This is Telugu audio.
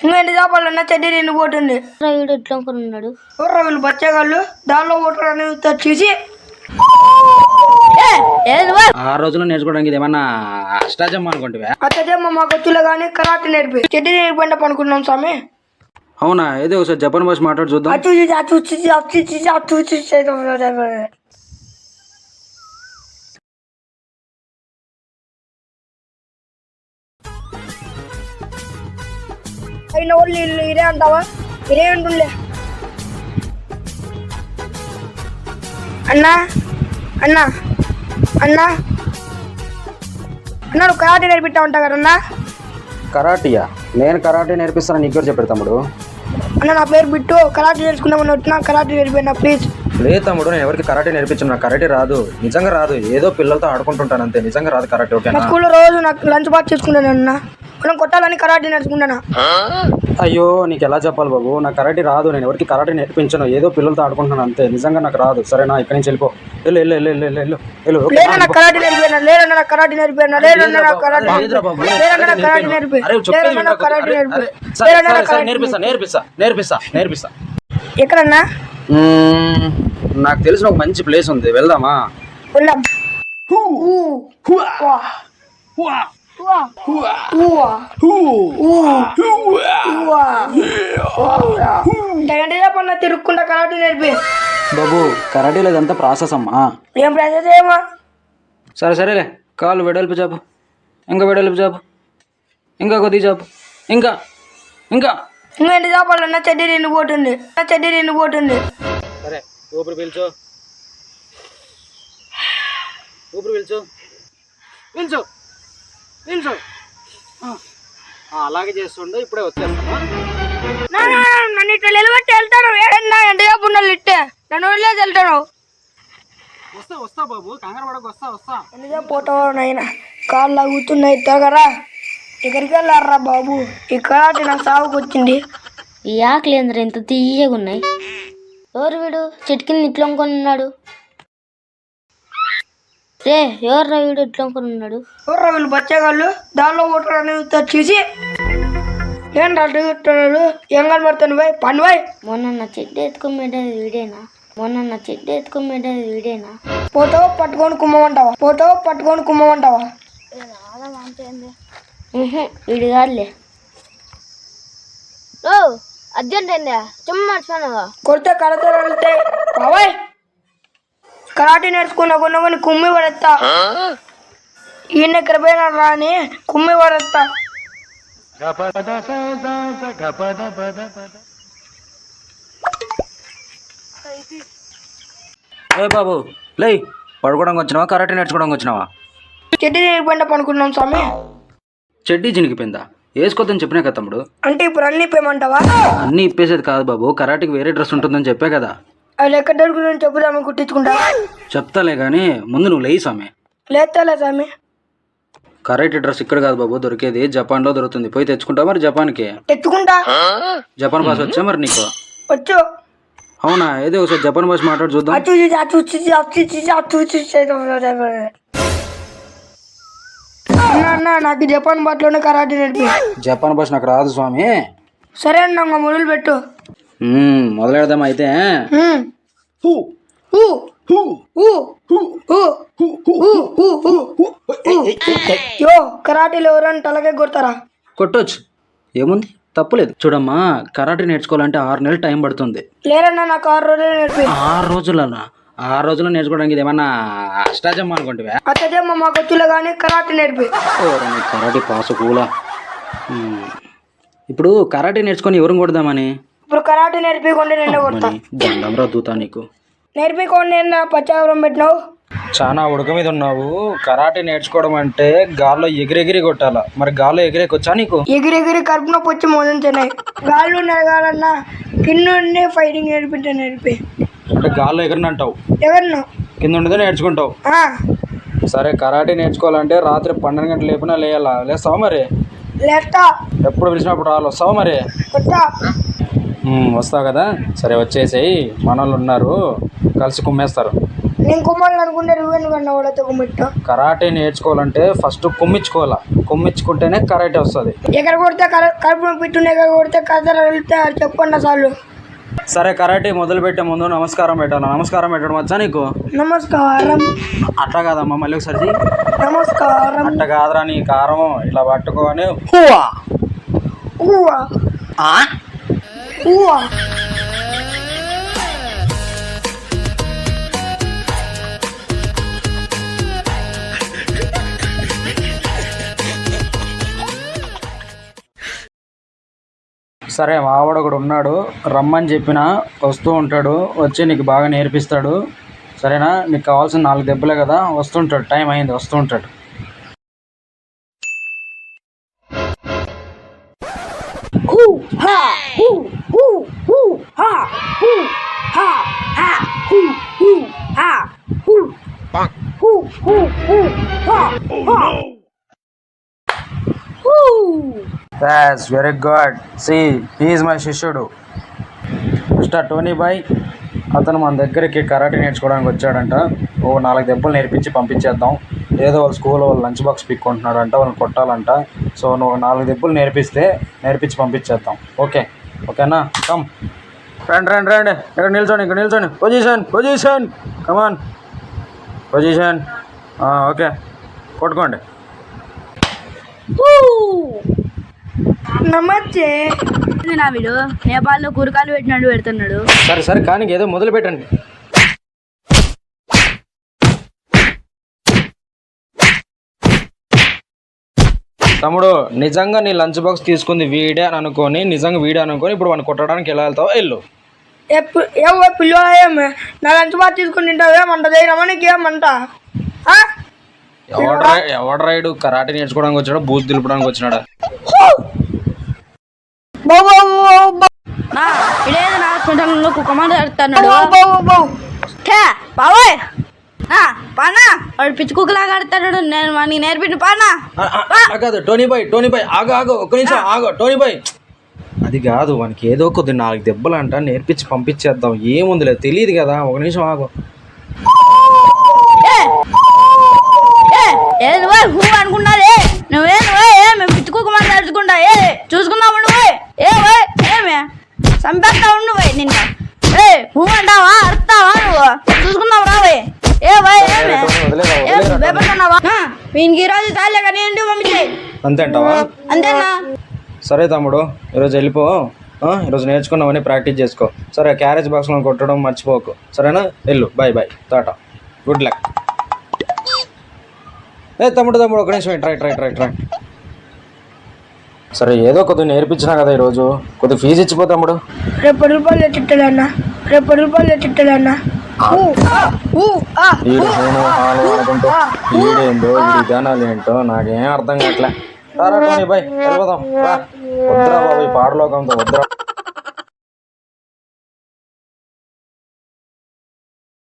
ఇంకా ఎన్ని చేపలన్నా చెడ్డి నిండిపోతుంది వీడు ఎట్లా ఉన్నాడు ఎవర్రా వీళ్ళు బచ్చగాళ్ళు దానిలో ఓటర్ అని చూసి ఆ రోజుల్లో నేర్చుకోవడానికి ఏమన్నా అష్టాచమ్మ అనుకుంటువా అత్తదేమో మాకు వచ్చులే కానీ కరాటే నేర్పి చెడ్డి నేర్పండి అనుకున్నాం స్వామి అవునా ఏదో ఒకసారి జపాన్ భాష మాట్లాడి చూద్దాం అయిన వాళ్ళు వీళ్ళు ఇదే అంటావా? ఇదే అంటుండే. అన్నా అన్నా అన్నా. అన్నా నువ్వు కరాటే నేర్పిస్తా ఉంటావు కదన్నా కరాటియా? నేను కరాటే నేర్పిస్తాను నీకు చెప్పాడు తమ్ముడు? అన్న నా పేరు బిట్టు. కరాటే నేర్చుకుందామని వచ్చినా కరాటే నేర్పినా ప్లీజ్. లేదు తమ్ముడు నేను ఎవరికి కరాటే నేర్పించను. నాకు కరాటే రాదు. నిజంగా రాదు. ఏదో పిల్లలతో ఆడుకుంటుంటాను అంతే. నిజంగా రాదు కరాటే మా ఓకేనా స్కూల్లో రోజు నాకు లంచ్ బాక్స్ చేసుకుంటాను అన్న. మనం కొట్టాలని కరాటే నేర్చుకుంటానా? అయ్యో నీకు ఎలా చెప్పాలి బాబు? నాకు కరాటే రాదు నేను ఎవరికి కరాటే నేర్పించను. ఏదో పిల్లలతో ఆడుకుంటున్నాను అంతే. నిజంగా నాకు రాదు. సరేనా ఇక్కడి నుంచి వెళ్ళిపో. వెళ్ళు వెళ్ళు వెళ్ళు వెళ్ళు వెళ్ళు వెళ్ళు. ఓకే? లేదన్న నాకు కరాటే నేర్పినా లేదన్న నాకు కరాటే నేర్పినా లేదన్న నాకు కరాటే లేదురా బాబు, లేదు, లేదన్న నాకు కరాటే నేర్పిను. నేర్పి అరే, చెప్పేది లేదన్న నాకు వినకు. కరాటే అరే, నేర్పి అరే, సరే, లేదన్న సరే, నాకు సరే, కరాటే నేర్పిస్తా నేర్పిస్తా నేర్పిస్తా నేర్పిస్తా. ఎక్కడన్నా? నాకు తెలిసిన ఒక మంచి ప్లేస్ ఉంది. వెళ్దామా? వెళ్దాం. చెప్పన్న తిరుక్కుంటా కరాటే నేర్పి బాబు కరాటే లేదంతా ప్రాసెస్ అమ్మా. ఏం ప్రజెస్ ఏమో? సరే సరేలే. కాళ్ళు వెడల్పు చాపు. ఇంకా వెడల్పు చాపు. ఇంకా కొద్ది చాపు. ఇంకా. ఇంకా. ఇంకా ఎన్ని చేపలన్నా చెడ్డి నిండిపోతుంది చెడ్డి నిండిపోతుంది సరే ఊపిరి పీల్చు. ఊపిరి పీల్చు. పీల్చు. పీల్చు ఆ, ఆ, అలాగే చేస్తుండే ఇప్పుడే వచ్చేస్తాను నా, నా, నా, నన్ను ఇట్లా నిలబెట్టి వెళ్తాను ఏడన్నా ఎంత సేపు ఉండాలి ఇట్టే. నన్ను వదిలేసి వెళ్తాను వస్తా వస్తా బాబు కంగారు పడకు వస్తా వస్తా. ఎందుకే పోతావో నాయన కాళ్ళు లాగుతున్నాయి త్వరగా ఇక్కడికి వెళ్ళారా బాబు? ఇక్కడ నాకు సాగుకు వచ్చింది. ఈ ఆకలి ఇంత తీయగా ఉన్నాయి. ఎవరు వీడు? చెట్టు కింద ఇట్లా ఉన్నాడు. రే ఎవర్రా వీడు ఇట్లా ఉన్నాడు ఎవర్రా వీళ్ళు బచ్చగాళ్ళు? దానిలో ఓటర్ అని చూసి ఏం అడుగుతున్నాడు ఏం కనబడుతుంది బాయ్ పని బాయ్ మొన్న నా చెడ్డ ఎత్తుకొని పెట్టేది వీడేనా? మొన్న నా చెడ్డ ఎత్తుకొని పెట్టేది వీడేనా? ఫోటో పట్టుకొని కుమ్మమంటావా? ఫోటో పట్టుకొని కుమ్మమంటావా? వీడు కాదులే. ఓ అర్జెంట్ అయిందా? చెమ్మ మర్చిపోయినావా కొడితే కడతారు వెళ్తే బాబాయ్ కరాటే నేర్చుకున్న కొన్ని కొన్ని కుమ్మి పడేస్తా. ఈయన ఎక్కడ పోయినా రాని కుమ్మి పడేస్తా. ఏ బాబు లే పడుకోవడానికి వచ్చినావా? కరాటే నేర్చుకోవడానికి వచ్చినావా? చెడ్డి నేర్పండి అనుకున్నాం స్వామి. చెడ్డీ చినిగిపోయిందా వేసుకోద్దని చెప్పినా కదా తమ్ముడు? అంటే ఇప్పుడు అన్ని ఇప్పేయమంటావా? అన్నీ ఇప్పేసేది కాదు బాబు. కరాటీకి వేరే డ్రెస్ ఉంటుందని చెప్పే కదా. అది ఎక్కడ దొరుకుతుందని చెప్పుదామని కుట్టించుకుంటా చెప్తాలే కానీ ముందు నువ్వు లేయి స్వామి. లేస్తాలే స్వామి. కరాటే డ్రెస్ ఇక్కడ కాదు బాబు దొరికేది జపాన్లో దొరుకుతుంది. పోయి తెచ్చుకుంటావా మరి జపాన్కి. తెచ్చుకుంటా. జపాన్ భాష వచ్చా మరి నీకు? వచ్చు. అవునా? ఏదో ఒకసారి జపాన్ భాష మాట్లాడి చూద్దాం. అచ్చు చూసి అచ్చు చూసి అచ్చు చూసి అచ్చు చూసి అన్న అన్న నాకు జపాన్ బాట్లోనే కరాటే నేర్పి. జపాన్ భాష నాకు రాదు స్వామి. సరే అన్న మొదలు పెట్టు. మొదలెడదాం అయితే. యో కరాటీలో ఎవరైనా తలకే కొడతారా కొట్టొచ్చు ఏముంది తప్పులేదు చూడమ్మా కరాటే నేర్చుకోవాలంటే ఆరు నెలలు టైం పడుతుంది లేరన్నా నాకు ఆరు రోజులు నేర్పి ఆరు రోజులనా ఆరు రోజులు నేర్చుకోవడానికి ఇది ఏమన్నా అష్టాచమ్మ అనుకుంటువా అత్తదేమో మాకు వచ్చులే కానీ కరాటే నేర్పి కరాటే పాసు కూలా. ఇప్పుడు కరాటే నేర్చుకొని ఎవరిని కొడదామని ఇప్పుడు కరాటే నేర్పికొండి నిన్న కొడతా. దండం రద్దుతా నీకు. నేర్పికొండి నిన్న పచ్చావరం పెట్టినావు? చాలా ఉడక మీద ఉన్నావు. కరాటే నేర్చుకోవడం అంటే గాల్లో ఎగిరెగిరి కొట్టాలా? మరి గాల్లో ఎగిరేకొచ్చా నీకు? ఎగిరెగిరి కడుపు నొప్పి వచ్చి మోదించినాయి గాళ్ళు నెరగాలన్నా కింద ఫైటింగ్ నేర్పించే నేర్పి. అంటే గాల్లో ఎగిరినంటావు? ఎవరిను కింద ఉండదే నేర్చుకుంటావు? ఆ, సరే కరాటే నేర్చుకోవాలంటే రాత్రి పన్నెండు గంటలు లేపినా లేయాలా? లేస్తావా మరి? లేస్తా. ఎప్పుడు పిలిచినప్పుడు రావాలి? వస్తావా మరి? వస్తావు కదా? సరే వచ్చేసేయి. మనోళ్ళు ఉన్నారు కలిసి కుమ్మేస్తారు. నేను కుమ్మాలని అనుకుంటే నువ్వెందుకు అన్న వాళ్ళతో కుమ్మిట్టు? కరాటే నేర్చుకోవాలంటే ఫస్ట్ కుమ్మించుకోవాలా కుమ్మించుకుంటేనే కరాటే వస్తుంది. ఎక్కడ కొడితే కడుపు ఇట్టుండే ఎక్కడ కొడితే కథ వెళ్తే చెప్పండి చాలు. సరే కరాటే మొదలు పెట్టే ముందు నమస్కారం పెట్టాను? నమస్కారం పెట్టడం వచ్చా నీకు? నమస్కారం. అట్లా కాదమ్మా మళ్ళీ ఒకసారి. నమస్కారం. అట్ట కాదురా నీ కారం ఇట్లా పట్టుకొని హువా. ఊవా ఊవా సరే మావాడు ఒకడు ఉన్నాడు. రమ్మని చెప్పిన వస్తూ ఉంటాడు. వచ్చి నీకు బాగా నేర్పిస్తాడు. సరేనా? నీకు కావాల్సిన నాలుగు దెబ్బలే కదా. వస్తుంటాడు. టైం అయింది. వస్తుంటాడు that's very See, he is my శిష్యుడు. మిస్టర్ టోనీ బాయ్ అతను మన దగ్గరికి కరాటే నేర్చుకోవడానికి వచ్చాడంట. ఓ నాలుగు దెబ్బలు నేర్పించి పంపించేద్దాం. ఏదో వాళ్ళ స్కూల్లో వాళ్ళు లంచ్ బాక్స్ పిక్కుంటున్నాడంట వాళ్ళని కొట్టాలంట. సో నువ్వు నాలుగు దెబ్బలు నేర్పిస్తే నేర్పించి పంపించేద్దాం. ఓకే. ఓకేనా? కమ్ రండి రండి రండి. ఇక్కడ నిల్చోండి ఇక్కడ నిల్చోండి. Position position come on position okay. కొట్టుకోండి. నమస్తే. నా వీడు నేపాల్లో కూరగాయలు పెట్టినట్టు పెడుతున్నాడు. సరే సరే కానీ ఏదో మొదలు పెట్టండి. తమ్ముడు నిజంగా నీ లంచ్ బాక్స్ తీసుకుంది వీడే అని అనుకొని నిజంగా వీడే అనుకొని ఇప్పుడు వాడిని కొట్టడానికి ఎలా వెళ్తావు వెళ్ళు. ఏవో పిల్లో ఏమి? నా లంచ్ బాగా తీసుకుని తింటావు ఏమంట? ధైర్యమా ఏమంట ఆ? ఎవడ ఎవడ రైడు కరాటే నేర్చుకోవడానికి వచ్చాడు? బూత్ దులపడానికి వచ్చినాడా? నా హాస్పిటల్లో కుక్క. బాబాయ్ పానా? వాడు పిచ్చి కుక్కలాగా ఆడుతున్నాడు నేను పానా? కాదు టోనీ బాయ్ టోనీ బాయ్ ఆగు ఆగు ఒక్క నిమిషం ఆగు టోనీ బాయ్. అది కాదు వానికి ఏదో కొద్ది నాలుగు దెబ్బలు అంట నేర్పించి పంపించేద్దాం. ఏముందిలే తెలియదు కదా ఒక నిమిషం ఆగు. అనుకున్నారే నువ్వే నడుచుకుంటా ఏ! నువ్వే ఏ ఏమే చంపేస్తా ఉండు పోయి నిన్న? ఏ హూ అంటావా అరుస్తావా నువ్వు? చూసుకుందాం రావే ఏ ఏమే భయపడుతున్నావా? వీనికి ఈరోజు కానీ ఏంటి పంపించేయి అంతే అంటావా? అంతేనా? సరే తమ్ముడు ఈరోజు వెళ్ళిపో ఈరోజు నేర్చుకున్నావని ప్రాక్టీస్ చేసుకో. సరే క్యారేజ్ బాక్స్లో కొట్టడం మర్చిపోకు. సరేనా? వెళ్ళు. Bye bye. Tata. Good luck. ఏ తమ్ముడు తమ్ముడు ఒక నిమిషం. Try try try try. సరే ఏదో కొద్దిగా నేర్పించినా కదా ఈరోజు. కొద్దిగా ఫీజు ఇచ్చిపో తమ్ముడు. రేపు రూపాయలు తిట్టాలన్నా రేపు రూపాయలు తిట్టాలన్నా ఊ, ఆ, ఊ, ఆ. వీడు నేను హాలు అనుకుంటూ వీడేందో వీడి విధానాలు ఏంటో నాకేం అర్థం కావట్లే. రారా టోనీ బాయ్ వెళ్ళిపోదాం రా వద్దురా బాబు ఈ పాడలోకంతో వద్దురా.